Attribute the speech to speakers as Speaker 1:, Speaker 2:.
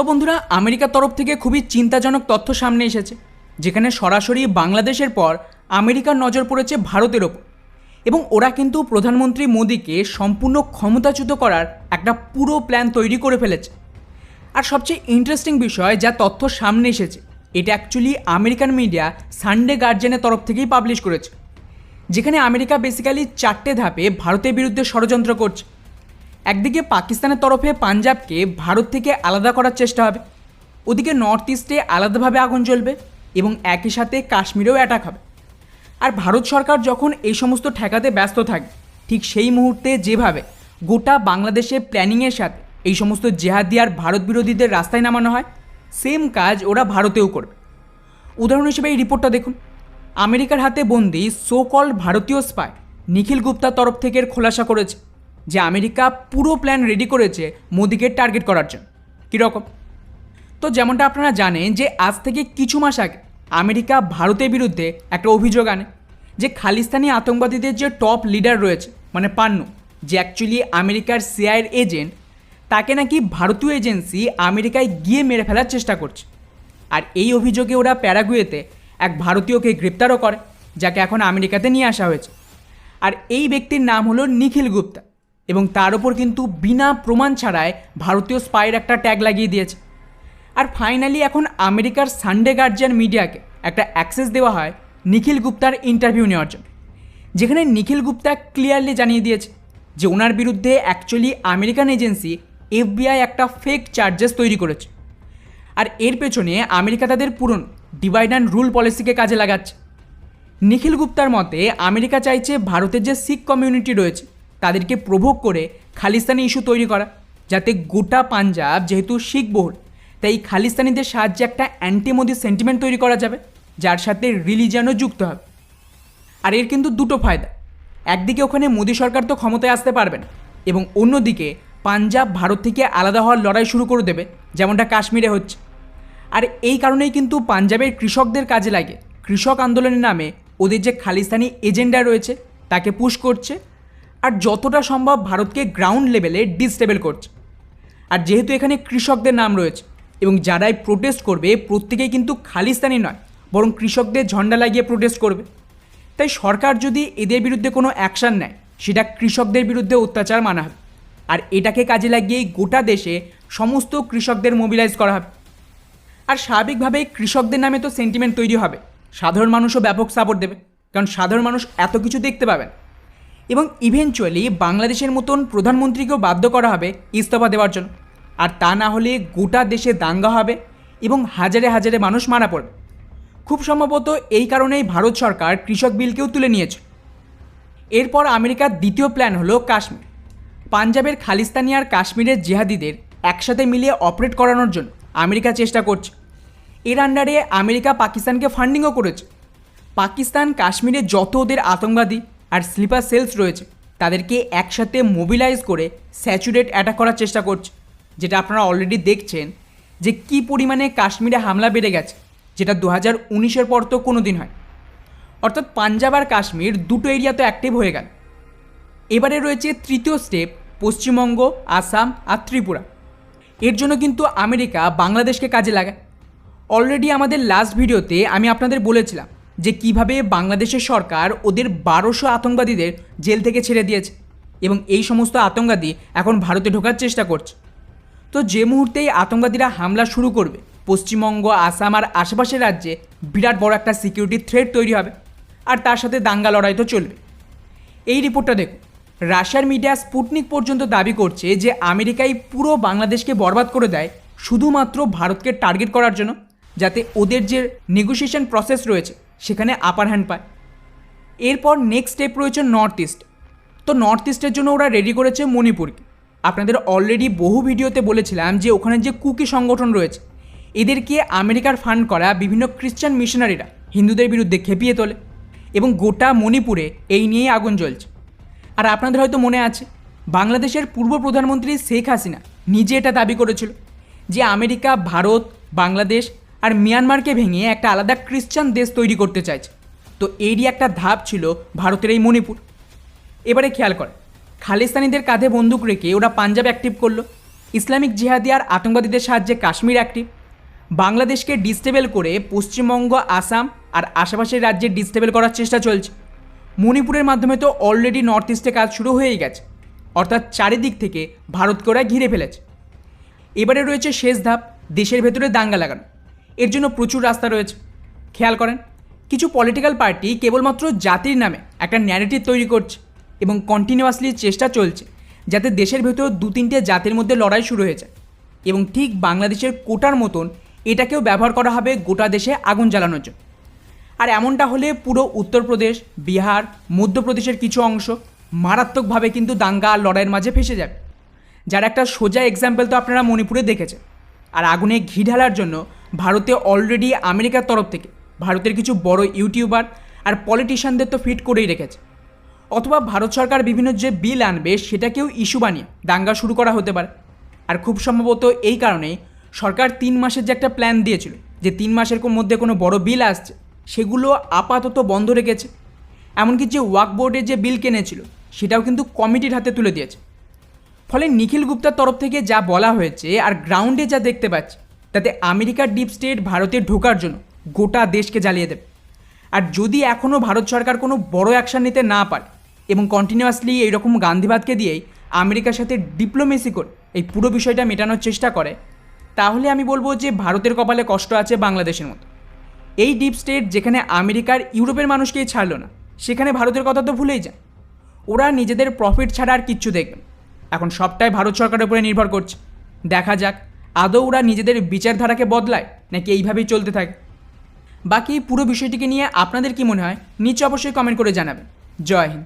Speaker 1: তো বন্ধুরা, আমেরিকার তরফ থেকে খুবই চিন্তাজনক তথ্য সামনে এসেছে, যেখানে সরাসরি বাংলাদেশের পর আমেরিকার নজর পড়েছে ভারতের ওপর। এবং ওরা কিন্তু প্রধানমন্ত্রী মোদীকে সম্পূর্ণ ক্ষমতাচ্যুত করার একটা পুরো প্ল্যান তৈরি করে ফেলেছে। আর সবচেয়ে ইন্টারেস্টিং বিষয়, যা তথ্য সামনে এসেছে, এটা অ্যাকচুয়ালি আমেরিকান মিডিয়া সানডে গার্জিয়ানের তরফ থেকেই পাবলিশ করেছে, যেখানে আমেরিকা বেসিক্যালি চারটে ধাপে ভারতের বিরুদ্ধে ষড়যন্ত্র করছে। একদিকে পাকিস্তানের তরফে পাঞ্জাবকে ভারত থেকে আলাদা করার চেষ্টা হবে, ওদিকে নর্থ ইস্টে আলাদাভাবে আগুন জ্বলবে এবং একই সাথে কাশ্মীরেও অ্যাটাক হবে। আর ভারত সরকার যখন এই সমস্ত ঠেকাতে ব্যস্ত থাকে ঠিক সেই মুহূর্তে যেভাবে গোটা বাংলাদেশে প্ল্যানিংয়ের সাথে এই সমস্ত জেহাদি আর ভারত বিরোধীদের রাস্তায় নামানো হয় সেম কাজ ওরা ভারতেও করবে। উদাহরণ হিসেবে এই রিপোর্টটা দেখুন। আমেরিকার হাতে বন্দি সো কল ভারতীয় স্পাই নিখিল গুপ্তার তরফ থেকে খোলাসা করেছে। যে আমেরিকা পুরো প্ল্যান রেডি করেছে মোদিকে টার্গেট করার জন্য। কীরকম? তো যেমনটা আপনারা জানেন যে আজ থেকে কিছু মাস আগে আমেরিকা ভারতের বিরুদ্ধে একটা অভিযোগ আনে যে খালিস্তানি আতঙ্কবাদীদের যে টপ লিডার রয়েছে মানে পান্নু, যে অ্যাকচুয়ালি আমেরিকার সিআইয়ের এজেন্ট তাকে নাকি ভারতীয় এজেন্সি আমেরিকায় গিয়ে মেরে ফেলার চেষ্টা করছে। আর এই অভিযোগে ওরা প্যারাগুয়েতে এক ভারতীয়কে গ্রেপ্তারও করে, যাকে এখন আমেরিকাতে নিয়ে আসা হয়েছে। আর এই ব্যক্তির নাম হলো নিখিল গুপ্তা। এবং তার ওপর কিন্তু বিনা প্রমাণ ছাড়াই ভারতীয় স্পাইয়ের একটা ট্যাগ লাগিয়ে দিয়েছে। আর ফাইনালি এখন আমেরিকার সানডে গার্জিয়ান মিডিয়াকে একটা অ্যাক্সেস দেওয়া হয় নিখিল গুপ্তার ইন্টারভিউ নেওয়ার জন্য। যেখানে নিখিল গুপ্তা ক্লিয়ারলি জানিয়ে দিয়েছে যে ওনার বিরুদ্ধে অ্যাকচুয়ালি আমেরিকান এজেন্সি এফবিআই একটা ফেক চার্জেস তৈরি করেছে। আর এর পেছনে আমেরিকা তাদের পুরনো ডিভাইড অ্যান্ড রুল পলিসিকে কাজে লাগাচ্ছে। নিখিল গুপ্তার মতে আমেরিকা চাইছে ভারতের যে শিখ কমিউনিটি রয়েছে তাদেরকে প্রভোগ করে খালিস্তানি ইস্যু তৈরি করা, যাতে গোটা পাঞ্জাব যেহেতু শিখ বহুল, তাই খালিস্তানিদের সাহায্যে একটা অ্যান্টি মোদি সেন্টিমেন্ট তৈরি করা যাবে, যার সাথে রিলিজিয়ানও যুক্ত হবে। আর এর কিন্তু দুটো ফায়দা। একদিকে ওখানে মোদী সরকার তো ক্ষমতায় আসতে পারবে না, এবং অন্যদিকে পাঞ্জাব ভারত থেকে আলাদা হওয়ার লড়াই শুরু করে দেবে, যেমনটা কাশ্মীরে হচ্ছে। আর এই কারণেই কিন্তু পাঞ্জাবের কৃষকদের কাজে লাগে। কৃষক আন্দোলনের নামে ওদের যে খালিস্তানি এজেন্ডা রয়েছে, তাকে পুশ করছে আর যতটা সম্ভব ভারতকে গ্রাউন্ড লেভেলে ডিস্টেবল করছে। আর যেহেতু এখানে কৃষকদের নাম রয়েছে এবং যারাই প্রোটেস্ট করবে, প্রত্যেকেই কিন্তু খালিস্তানি নয়, বরং কৃষকদের ঝন্ডা লাগিয়ে প্রোটেস্ট করবে। তাই সরকার যদি এদের বিরুদ্ধে কোনো অ্যাকশান নেয়, সেটা কৃষকদের বিরুদ্ধে অত্যাচার মানা হবে। আর এটাকে কাজে লাগিয়েই গোটা দেশে সমস্ত কৃষকদের মোবিলাইজ করা হবে। আর স্বাভাবিকভাবেই কৃষকদের নামে তো সেন্টিমেন্ট তৈরি হবে। সাধারণ মানুষও ব্যাপক সাপোর্ট দেবে। কারণ সাধারণ মানুষ এত কিছু দেখতে পাবেন এবং ইভেনচুয়ালি বাংলাদেশের মতন প্রধানমন্ত্রীকেও বাধ্য করা হবে ইস্তফা দেওয়ার জন্য। আর তা না হলে গোটা দেশে দাঙ্গা হবে এবং হাজারে হাজারে মানুষ মারা পড়বে। খুব সম্ভবত এই কারণেই ভারত সরকার কৃষক বিলকেও তুলে নিয়েছে। এরপর আমেরিকার দ্বিতীয় প্ল্যান হলো কাশ্মীর। পাঞ্জাবের খালিস্তানি আর কাশ্মীরের জেহাদিদের একসাথে মিলিয়ে অপারেট করানোর জন্য আমেরিকা চেষ্টা করছে। এর আন্ডারে আমেরিকা পাকিস্তানকে ফান্ডিংও করেছে। পাকিস্তান কাশ্মীরে যত ওদের আতঙ্কবাদী আর স্লিপার সেলস রয়েছে। তাদেরকে একসাথে মোবিলাইজ করে স্যাচুরেট অ্যাটাক করার চেষ্টা করছে। যেটা আপনারা অলরেডি দেখছেন যে কী পরিমাণে কাশ্মীরে হামলা বেড়ে গেছে, যেটা দু হাজার উনিশের পর তো কোনো দিন হয়। অর্থাৎ পাঞ্জাব আর কাশ্মীর দুটো এরিয়া তো অ্যাক্টিভ হয়ে গেল। এবারে রয়েছে তৃতীয় স্টেপ পশ্চিমবঙ্গ, আসাম আর ত্রিপুরা। এর জন্য কিন্তু আমেরিকা বাংলাদেশকে কাজে লাগায়। অলরেডি আমাদের লাস্ট ভিডিওতে আমি আপনাদের বলেছিলাম যে কীভাবে বাংলাদেশের সরকার ওদের বারোশো আতঙ্কবাদীদের জেল থেকে ছেড়ে দিয়েছে এবং এই সমস্ত আতঙ্কবাদী এখন ভারতে ঢোকার চেষ্টা করছে। তো যে মুহূর্তেই আতঙ্কবাদীরা হামলা শুরু করবে, পশ্চিমবঙ্গ, আসাম আর আশেপাশের রাজ্যে বিরাট বড় একটা সিকিউরিটি থ্রেট তৈরি হবে আর তার সাথে দাঙ্গা লড়াই তো চলবে। এই রিপোর্টটা দেখুন। রাশিয়ার মিডিয়া স্পুটনিক পর্যন্ত দাবি করছে যে আমেরিকাই পুরো বাংলাদেশকে বরবাদ করে দেয় শুধুমাত্র ভারতকে টার্গেট করার জন্য, যাতে ওদের যে নেগোসিয়েশন প্রসেস রয়েছে সেখানে আপার হ্যান্ড পায়। এরপর নেক্সট স্টেপ রয়েছে নর্থ ইস্ট তো নর্থ ইস্টের জন্য ওরা রেডি করেছে মণিপুরকে। আপনাদের অলরেডি বহু ভিডিওতে বলেছিলাম যে ওখানে যে কুকি সংগঠন রয়েছে, এদেরকে আমেরিকার ফান্ড করা বিভিন্ন খ্রিশ্চান মিশনারিরা হিন্দুদের বিরুদ্ধে খেপিয়ে তোলে এবং গোটা মণিপুরে এই নিয়েই আগুন জ্বলছে। আর আপনাদের হয়তো মনে আছে, বাংলাদেশের পূর্ব প্রধানমন্ত্রী শেখ হাসিনা নিজে এটা দাবি করেছিল যে আমেরিকা, ভারত, বাংলাদেশ আর মিয়ানমারকে ভেঙে একটা আলাদা খ্রিশ্চান দেশ তৈরি করতে চাইছে। তো এরই একটা ধাপ ছিল ভারতের এই মণিপুর। এবারে খেয়াল করে, খালিস্তানিদের কাঁধে বন্দুক রেখে ওরা পাঞ্জাব অ্যাক্টিভ করল। ইসলামিক জিহাদি আর আতঙ্কবাদীদের সাহায্যে কাশ্মীর অ্যাক্টিভ বাংলাদেশকে ডিস্টেবল করে পশ্চিমবঙ্গ, আসাম আর আশেপাশের রাজ্যে ডিস্টেবল করার চেষ্টা চলছে। মণিপুরের মাধ্যমে তো অলরেডি নর্থ ইস্টে কাজ শুরু হয়েই গেছে। অর্থাৎ চারিদিক থেকে ভারতকে ওরা ঘিরে ফেলেছে। এবারে রয়েছে শেষ ধাপ, দেশের ভেতরে দাঙ্গা লাগানো। এর জন্য প্রচুর রাস্তা রয়েছে। খেয়াল করেন, কিছু পলিটিক্যাল পার্টি কেবলমাত্র জাতির নামে একটা ন্যারেটিভ তৈরি করছে এবং কন্টিনিউয়াসলি চেষ্টা চলছে যাতে দেশের ভেতর দু তিনটে জাতির মধ্যে লড়াই শুরু হয়ে যায় এবং ঠিক বাংলাদেশের কোটার মতন এটাকেও ব্যবহার করা হবে গোটা দেশে আগুন জ্বালানোর জন্য। আর এমনটা হলে পুরো উত্তরপ্রদেশ, বিহার, মধ্যপ্রদেশের কিছু অংশ মারাত্মকভাবে কিন্তু দাঙ্গা আর লড়াইয়ের মাঝে ফেসে যাবে। যার একটা সোজা এক্সাম্পল তো আপনারা মণিপুরে দেখেছেন। আর আগুনে ঘি ঢালার জন্য ভারতে অলরেডি আমেরিকার তরফ থেকে, ভারতের কিছু বড় ইউটিউবার আর পলিটিশিয়ানদের তো ফিট করেই রেখেছে। অথবা ভারত সরকার বিভিন্ন যে বিল আনবে সেটাকেও ইস্যু বানিয়ে দাঙ্গা শুরু করা হতে পারে। আর খুব সম্ভবত এই কারণেই সরকার তিন মাসের যে একটা প্ল্যান দিয়েছিল, যে তিন মাসের মধ্যে কোনো বড় বিল আসছে, সেগুলো আপাতত বন্ধ রেখেছে। এমনকি যে ওয়াক বোর্ডের যে বিল কিনেছিল, সেটাও কিন্তু কমিটির হাতে তুলে দিয়েছে। ফলে নিখিল গুপ্তার তরফ থেকে যা বলা হয়েছে আর গ্রাউন্ডে যা দেখতে পাচ্ছি তাতে আমেরিকার ডিপ স্টেট ভারতে ঢোকার জন্য গোটা দেশকে জ্বালিয়ে দেবে। আর যদি এখনও ভারত সরকার কোনো বড় অ্যাকশান নিতে না পারে এবং কন্টিনিউয়াসলি এইরকম গান্ধীবাদকে দিয়েই আমেরিকার সাথে ডিপ্লোমেসি করে এই পুরো বিষয়টা মেটানোর চেষ্টা করে, তাহলে আমি বলব যে ভারতের কপালে কষ্ট আছে বাংলাদেশের মতো। এই ডিপ স্টেট যেখানে আমেরিকার ইউরোপের মানুষকেই ছাড়লো না, সেখানে ভারতের কথা তো ভুলেই যায়। ওরা নিজেদের প্রফিট ছাড়া আর কিচ্ছু দেখবে এখন সবটাই ভারত সরকারের উপরে নির্ভর করছে। দেখা যাক আদৌ ওরা নিজেদের বিচারধারাকে বদলায়, নাকি এইভাবেই চলতে থাকে? বাকি পুরো বিষয়টিকে নিয়ে আপনাদের কি মনে হয়? নিচে অবশ্যই কমেন্ট করে জানাবেন। জয় হিন্দ।